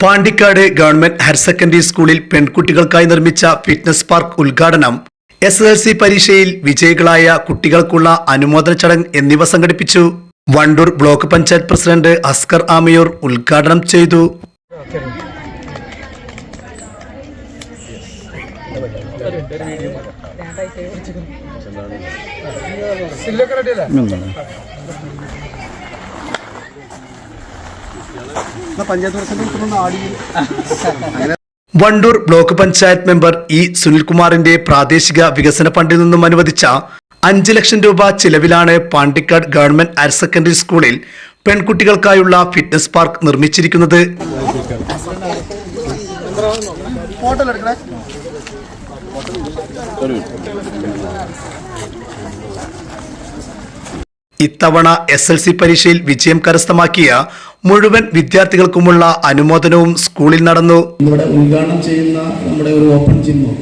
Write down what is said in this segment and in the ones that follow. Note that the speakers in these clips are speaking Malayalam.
പാണ്ടിക്കാട് ഗവൺമെന്റ് ഹയർ സെക്കൻഡറി സ്കൂളിൽ പെൺകുട്ടികൾക്കായി നിർമ്മിച്ച ഫിറ്റ്നസ് പാർക്ക് ഉദ്ഘാടനം എസ് എൽ സി പരീക്ഷയിൽ വിജയികളായ കുട്ടികൾക്കുള്ള അനുമോദന ചടങ്ങ് എന്നിവ സംഘടിപ്പിച്ചു. വണ്ടൂർ ബ്ലോക്ക് പഞ്ചായത്ത് പ്രസിഡന്റ് അസ്കർ ആമിയൂർ ഉദ്ഘാടനം ചെയ്തു. Wandoor block panchayat member E സുനിൽകുമാറിന്റെ പ്രാദേശിക വികസന ഫണ്ടിൽ നിന്നും അനുവദിച്ച അഞ്ച് ലക്ഷം രൂപ ചിലവിലാണ് പാണ്ടിക്കാട് ഗവൺമെന്റ് ഹയർ സെക്കൻഡറി സ്കൂളിൽ പെൺകുട്ടികൾക്കായുള്ള ഫിറ്റ്നസ് പാർക്ക് നിർമ്മിച്ചിരിക്കുന്നത്. ഇത്തവണ എസ് എൽ സി പരീക്ഷയിൽ വിജയം കരസ്ഥമാക്കിയ മുഴുവൻ വിദ്യാർത്ഥികൾക്കുമുള്ള അനുമോദനവും സ്കൂളിൽ നടന്നു. ഇവിടെ ഉദ്ഘാടനം ചെയ്യുന്ന നമ്മുടെ ഒരു ഓപ്പൺ ജിമ്മോ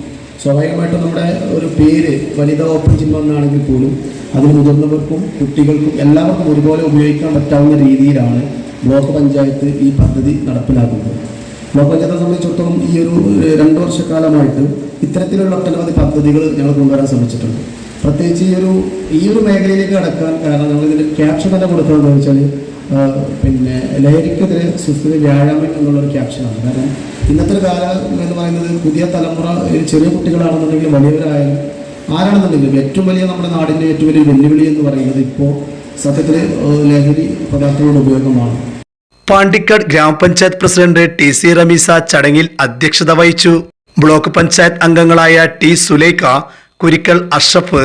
സ്വാഭാവികമായിട്ടും നമ്മുടെ ഒരു പേര് വനിതാ ഓപ്പൺ ജിമ്മോ എന്നാണെങ്കിൽ പോലും അതിൽ മുതിർന്നവർക്കും കുട്ടികൾക്കും എല്ലാവർക്കും ഒരുപോലെ ഉപയോഗിക്കാൻ പറ്റാവുന്ന രീതിയിലാണ് ബ്ലോക്ക് പഞ്ചായത്ത് ഈ പദ്ധതി നടപ്പിലാക്കുന്നത്. ബ്ലോക്ക് പഞ്ചായത്തെ സംബന്ധിച്ചിടത്തോളം ഈ ഒരു രണ്ട് വർഷക്കാലമായിട്ട് ഇത്തരത്തിലുള്ള ഒട്ടനവധി പദ്ധതികൾ ഞങ്ങൾ കൊണ്ടുവരാൻ ശ്രമിച്ചിട്ടുണ്ട്. പ്രത്യേകിച്ച് ഈ ഒരു ഈ ഒരു മേഖലയിലേക്ക് കടക്കാൻ കാരണം നമ്മൾ ഇതിന്റെ ക്യാപ്ഷൻ തന്നെ കൊടുക്കുന്നത് വെച്ചാൽ പിന്നെ ലഹരിക്കെതിരെ സുസ്ഥിര വ്യായാമം എന്നുള്ളൊരു ക്യാപ്ഷനാണ് കാരണം ഇന്നത്തെ കാലം എന്ന് പറയുന്നത് പുതിയ തലമുറ ചെറിയ കുട്ടികളാണെന്നുണ്ടെങ്കിൽ വലിയവരായാലും ആരാണെന്നുണ്ടെങ്കിലും ഏറ്റവും വലിയ നമ്മുടെ നാടിന്റെ ഏറ്റവും വലിയ വെല്ലുവിളി എന്ന് പറയുന്നത് ഇപ്പോൾ സത്യത്തിൽ ലഹരി പദാർത്ഥങ്ങളുടെ ഉപയോഗമാണ്. പാണ്ടിക്കാട് ഗ്രാമപഞ്ചായത്ത് പ്രസിഡന്റ് ടി സി റമീസ ചടങ്ങിൽ അധ്യക്ഷത വഹിച്ചു. ബ്ലോക്ക് പഞ്ചായത്ത് അംഗങ്ങളായ ടി സുലൈഖ കുരിക്കൽ അഷ്റഫ്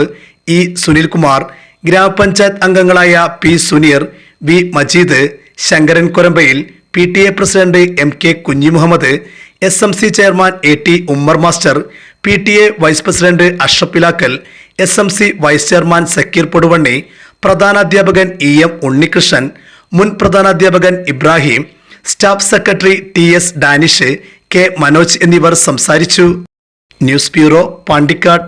ഇ സുനിൽകുമാർ ഗ്രാമപഞ്ചായത്ത് അംഗങ്ങളായ P Suneer V Majeed Sankaran Korambayil P T A president M K Kunhimuhammed S M C chairman A T Ummer master P T A vice president Ashraf Pilakkal S M C vice chairman Sakkeer Poduvanni പ്രധാനാധ്യാപകൻ E M Unnikrishnan മുൻ പ്രധാനാധ്യാപകൻ Ibrahim staff secretary T S Danish K Manoj എന്നിവർ സംസാരിച്ചു. News bureau Pandikkad.